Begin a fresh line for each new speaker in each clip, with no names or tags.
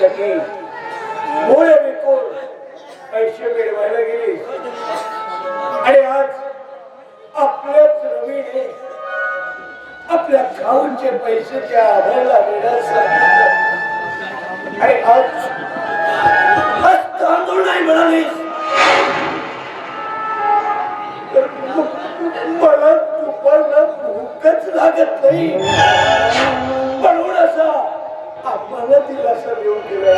परीक्षेत मूळ विकून पैसे मिळवायला गेले. आणि आज आपल्याच रवीने आपल्या गावचे पैसे त्या आधारला मिळत सांगितलं आणि आज आज तांदूळ नाही म्हणाले. तर मला दुपारला भूकच लागत नाही. आम्हाला दिलासा देऊन गेला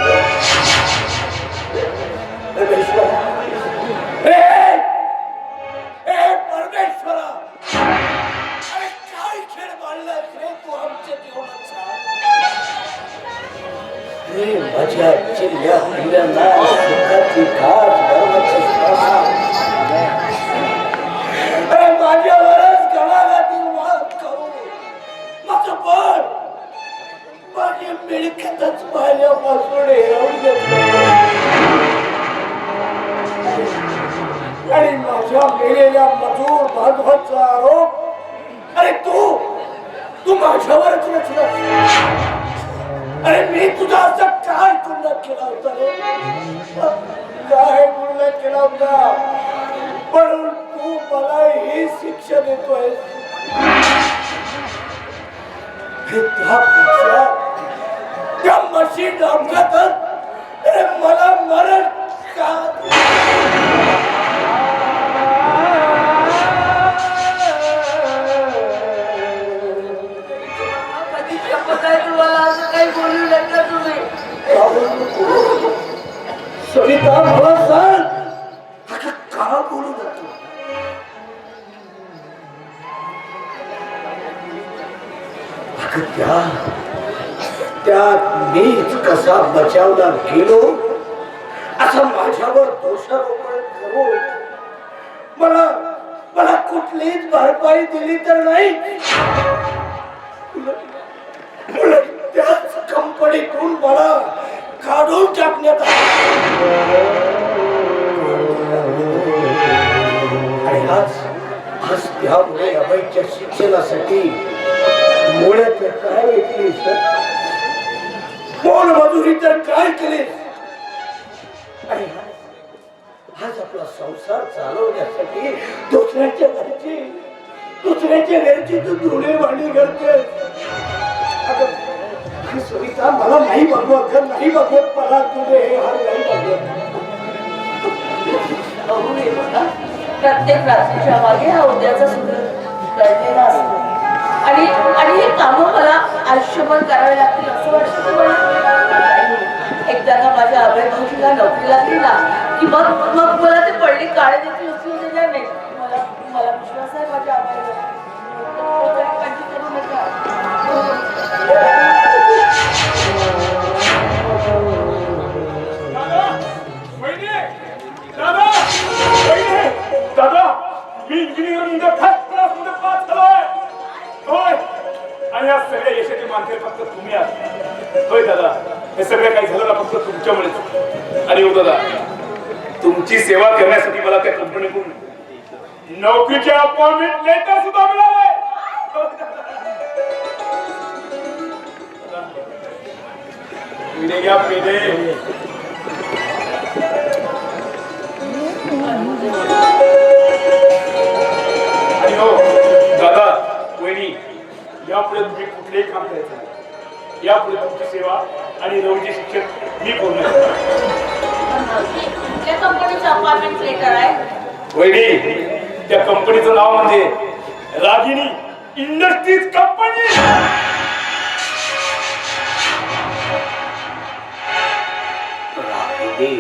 परमेश्वर. अरे काय खेळ मांडलास रे तू आमच्या हे माझ्या चिल्ल्या पिल्ल्यांना सुखाची खास गर्वाची मिळकतच माझ्यापासून हिरावून घेतलं आणि माझ्या केलेल्या मजूर बांधवाचा आरोप अरे तू तू माझ्यावरच रचला. अरे मी तुझा असं काय गुन्हा केला होता रे. काय गुन्हा केला होता? पण तू मला ही शिक्षा देतोय त्यापेक्षा त्या कसा गेलो असं माझ्यावर दोषारोपण करून मला मला कुठलीच भरपाई दिली तर नाही. उलट- त्याच कंपनीतून मला काढून टाकण्यात आलं. आणि आज आज त्यामुळे अभयच्या शिक्षणासाठी मुळे तर काय ऐकलीस मोल मजुरी तर काय केले? आज- आपला संसार चालवण्यासाठी दुसऱ्याच्या घरची दुसऱ्याच्या घरची तू धुणे भांडी करते सविता मला नाही बघवत घर नाही बघवत मला तुझे हे हार नाही बघवत
ना प्रत्येक रात्रीच्या मागे हा उद्याचा सूत्र दडलेला असतो आणि आणि हे कामं मला आयुष्यभर करावे लागतील असं वाटतं. एकदा का माझ्या अभय भाऊजीला नोकरी लागली ना की मग मग मला ते पडली काळे
देते. पिढे घ्या पिढे आणि हो दादा वहिनी यापुढे तुम्ही कुठलेही काम करायचं नाही. यापुढे तुमची सेवा आणि रवीचे शिक्षण मी पूर्ण
कुठल्या कंपनीचं अपॉइंटमेंट लेटर आहे?
वहिनी त्या कंपनीचं नाव म्हणजे रागिनी इंडस्ट्रीज कंपनी
काय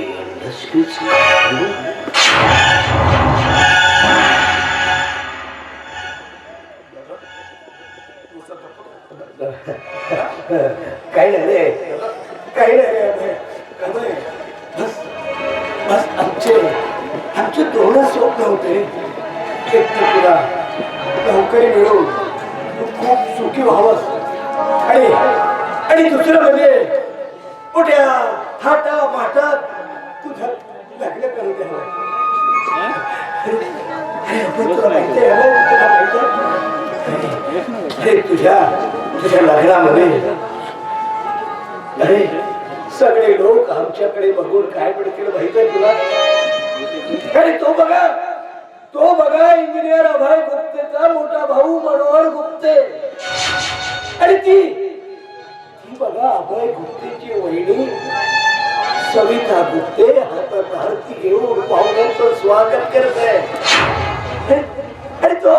काही नाही रे अरे तुझ्या तुझ्या लग्नामध्ये अरे सगळे लोक आमच्याकडे बघून काय म्हणतील माहीत आहे तुला अरे तो बघा तो बघा इंजिनियर अभय गुप्तेचा मोठा भाऊ मनोहर गुप्ते आणि ती ती बघा अभय गुप्तेची वहिनी. सविता गुप्ते हातात आरती घेऊन पाहुण्यांचं स्वागत करत आहे. आणि तो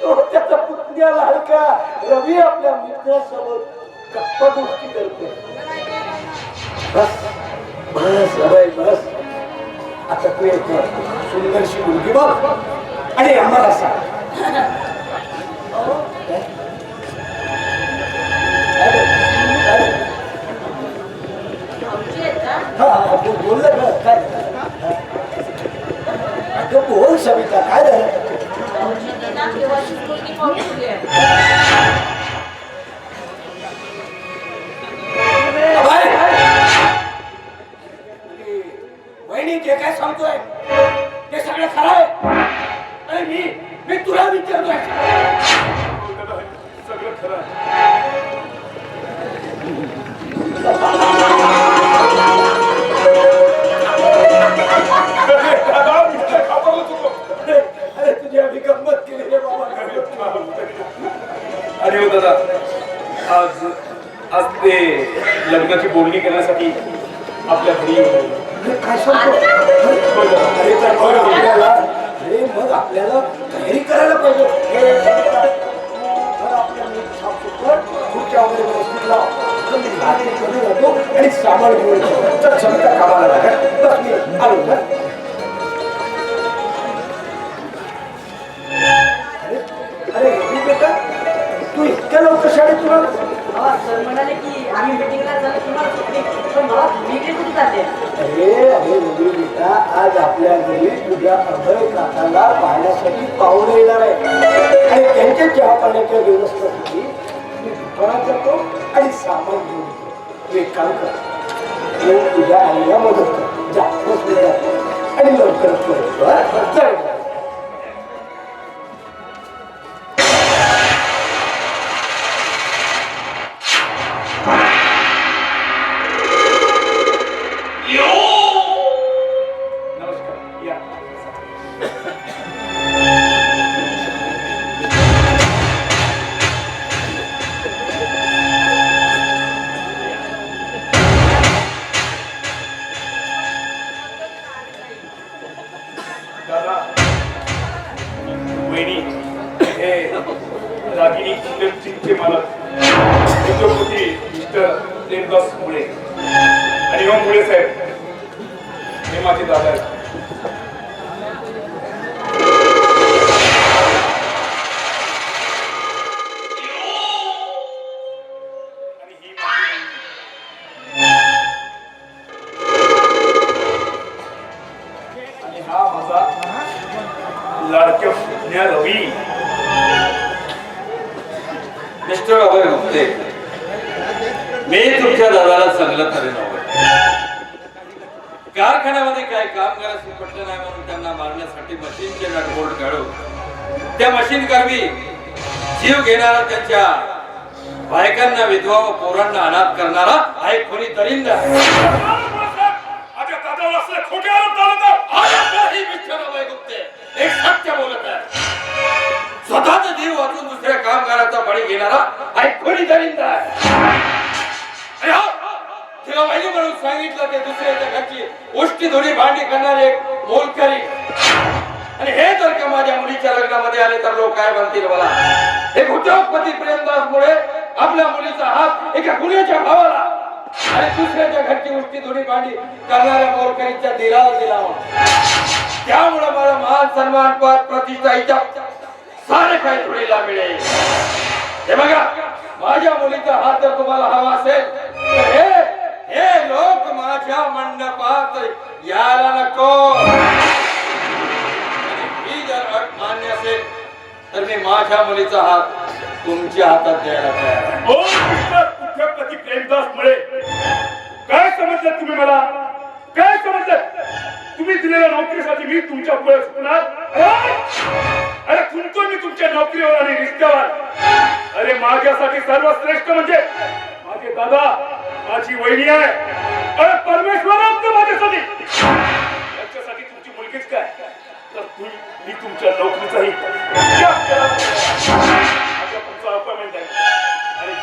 तो त्याचा पुतण्या लाडका रवी आपल्या मित्रासोबत गप्पा गोष्टी करतोय. बस बस अभय बस. आता तू एक सुंदरशी मुलगी बघ. आणि आम्हाला सांग. बोललं ना काय? अगं बोल सविता काय झालं?
आज ते लग्नाची बोलणी करण्यासाठी आपल्या घरी
मग आपल्याला अरे मग आपल्याला तयारी करायला पाहिजे. आणि सामान घेऊन सविता कामाला लाग. बस मी आलो. हं. अरे अरे बेटा तू इतक्या लवकर शाळेतून आला? बेटा आज आपल्या घरी तुझ्या अभय काकाला पाहण्यासाठी पाहुणे येणार आहे आणि त्यांच्या चहा पाण्याच्या व्यवस्थेसाठी मी दुकानात जातो आणि सामान घेऊन येतो. एक काम कर. तुझ्या आईला मदत कर जास्त बस मी जातो आणि लवकरच परत
जीव घेणारा त्यांच्या बायकांना विधवा व पोरांना अनाथ करणारा हा एक कोणी दरिंद आहे. एक सत्य बोलत स्वतःचा जीव वाचून दुसऱ्या कामगाराचा बळी घेणारा हा एक कोणी दरिंद आहे. अरे हो, तिला वहिनी म्हणून सांगितलं ते दुसऱ्याच्या घरची उष्टी धुणी भांडी करणारे एक मोलकरी. आणि हे जर का माझ्या मुलीच्या लग्नामध्ये आले तर लोक काय म्हणतील मला? एक उद्योगपती प्रेमदास मुळे आपल्या मुलीचा हात एका गुन्ह्याच्या भावाला आणि दुसऱ्याच्या घरची उष्टी धुणी भांडी करणाऱ्या मोरकरीच्या दिलाला दिला त्यामुळे मला मान सन्मान पद प्रतिष्ठा इच्छा सारे काही धुळीला मिळेल. हे बघा माझ्या मुलीचा हात जर तुम्हाला हवा असेल तर हे हे लोक माझ्या मंडपात यायला नको. तर मी माझ्या मुलीचा हात तुमच्या हातात द्यायला तयार आहे.
ओ उद्योगपती प्रेमदास मुळे काय समजलं तुम्ही मला? काय समजलं? तुम्ही दिलेल्या नोकरीसाठी मी तुमच्यापुढे सुटणार? अरे तुमचं मी तुमच्या नोकरीवर आणि रिश्त्यावर. अरे माझ्यासाठी सर्वश्रेष्ठ म्हणजे माझे दादा माझी वहिनी आहे. अरे परमेश्वर माझ्यासाठी. त्याच्यासाठी तुमची मुलगीच काय? तर मी तुमच्या नोकरीचाही त्याग तुमचा अपॉइंटमेंट आहे. आणि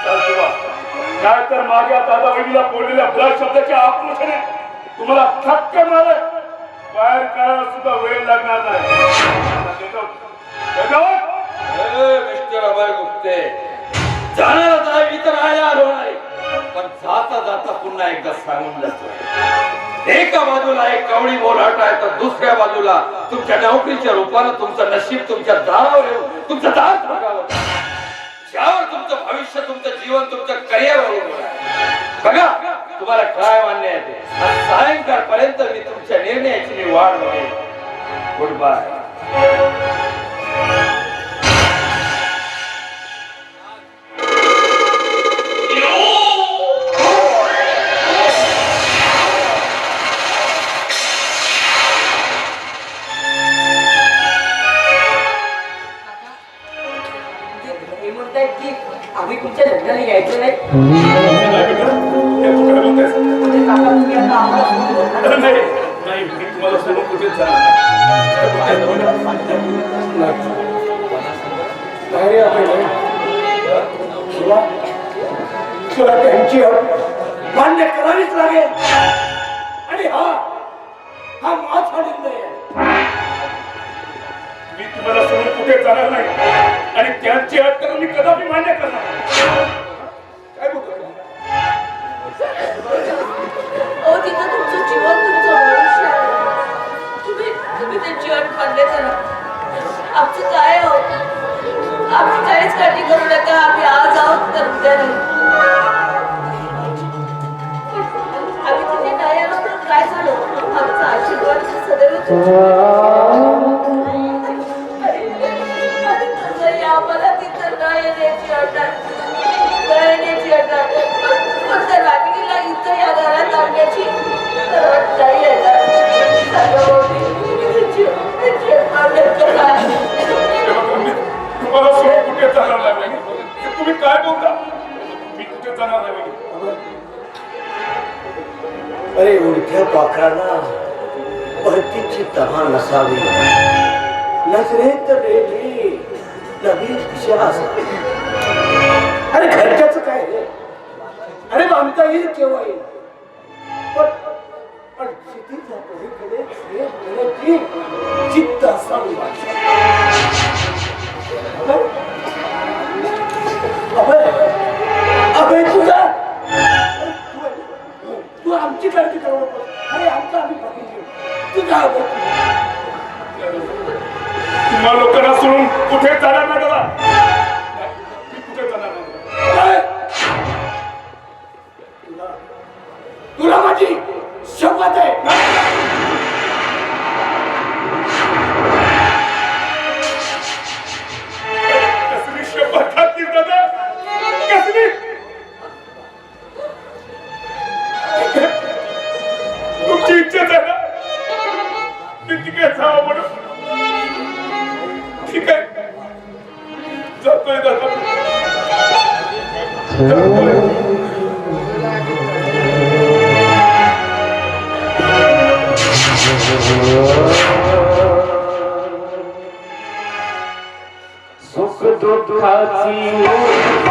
चाल माझ्या दादा बहिणीला बोललेल्या ब्लड शब्दाच्या आक्रोशाने तुम्हाला थक्क मार बाहेर करायला सुद्धा वेळ लागणार नाही. देतो. देतो?
गुप्ते जाणारा जाय मी तर आया आलो नाही. पण जाता जाता पुन्हा एकदा सांगून जातो. एका बाजूला एक कवळी बोलाट आहे तर दुसऱ्या बाजूला तुमच्या नोकरीच्या रूपानं तुमचं नशीब तुमच्या दारावर येऊन तुमचं दार ज्यावर तुमचं भविष्य तुमचं जीवन तुमचं करिअर बघा तुम्हाला काय मान्य आहे ते. सायंकाळपर्यंत मी तुमच्या निर्णयाची वाढ बघेन. गुड बाय
नाही
रे अभय, नाही. शिवा, तुला त्यांची मान्य करावीच लागेल. आणि हा हा माझा निर्णय
मी तुम्हाला सोडून कुठे जाणार नाही. आणि त्यांची अट तर मी कदापि मान्य करणार. काय बोलतो
अहो तिथं तुमचं जीवन तुमचं भविष्य आहे. तुम्ही तुम्ही त्यांची अट मान्य करा आमचं काय आहो? आम्ही काहीच काळजी करू नका आम्ही आज आहोत तर उद्या आम्ही तिथे नाही आलो तर काय झालं? आमचा आशीर्वाद सदैव
अरे उडक्या पाखराला परतीची तहा नसावी। नजरेत रेटी नवी दिशा। असावी अरे घरच्याच काय रे अरे बांधता येईल केव्हा येईल पण पण शेतीच्या पलीकडे चित्त असावी करू नको अरे आमचं आम्ही बघून घेऊ
तुम्हा लोकांना सोडून कुठे
चालणार
सुख दुःखाची